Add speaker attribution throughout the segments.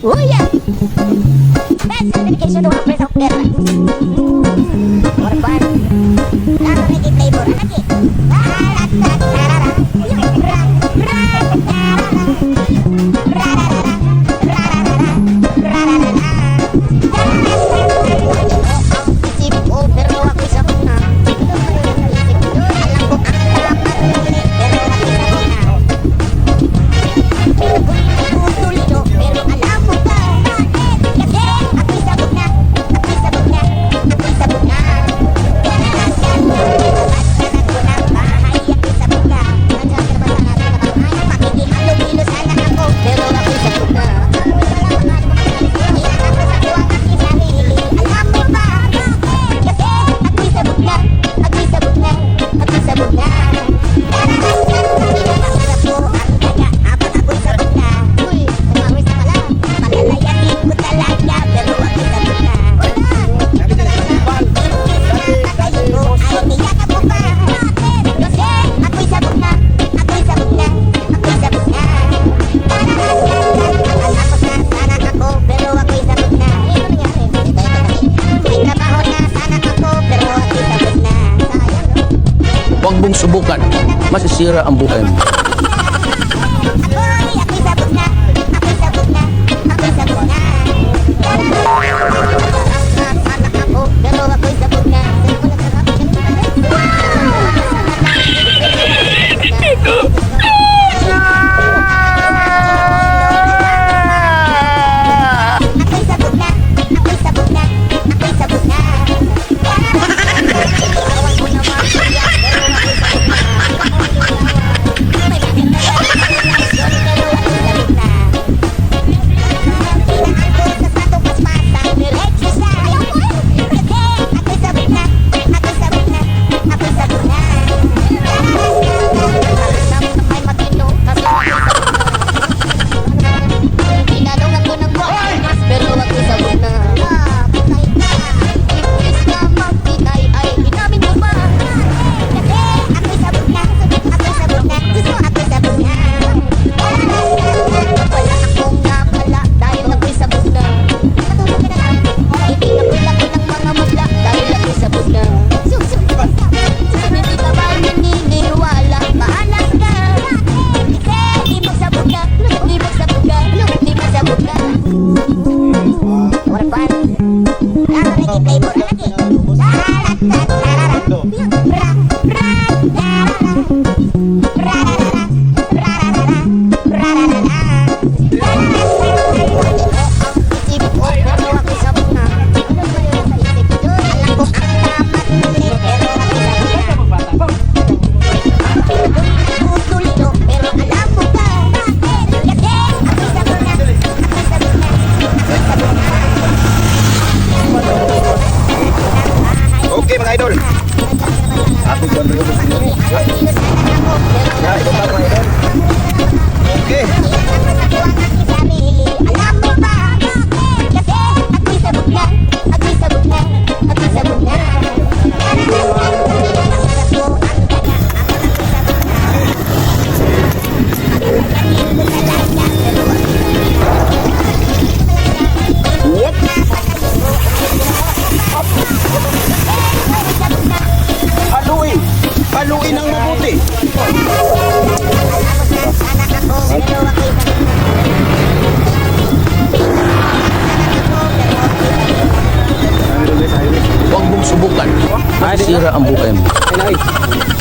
Speaker 1: Уя! That's the dedication to our friends of Kerala. More fun. Now we keep playing for another game. Ah, la, la, la, la,
Speaker 2: la. kong subukan, masisira ang buhay mo.
Speaker 1: mga
Speaker 3: idol. Happy John Rubio. Okay.
Speaker 1: Ira ang
Speaker 2: buem.
Speaker 4: Ay,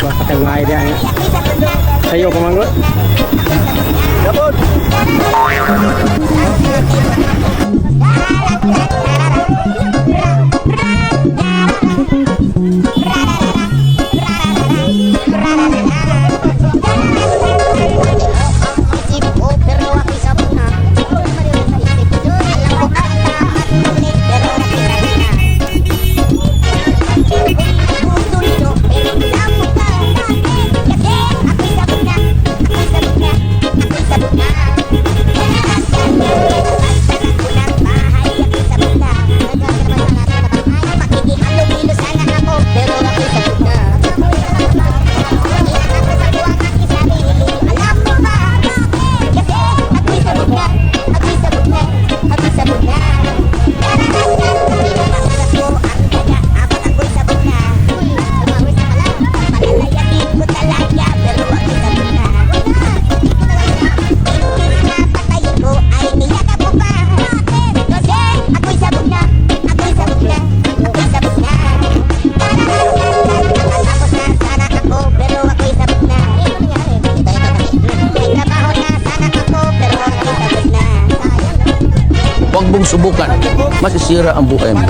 Speaker 4: bakit ang idea niya?
Speaker 1: Eh.
Speaker 4: Sa'yo, kumanggot.
Speaker 1: Dapat!
Speaker 3: Mong subukan. Masisira ang buhay mo.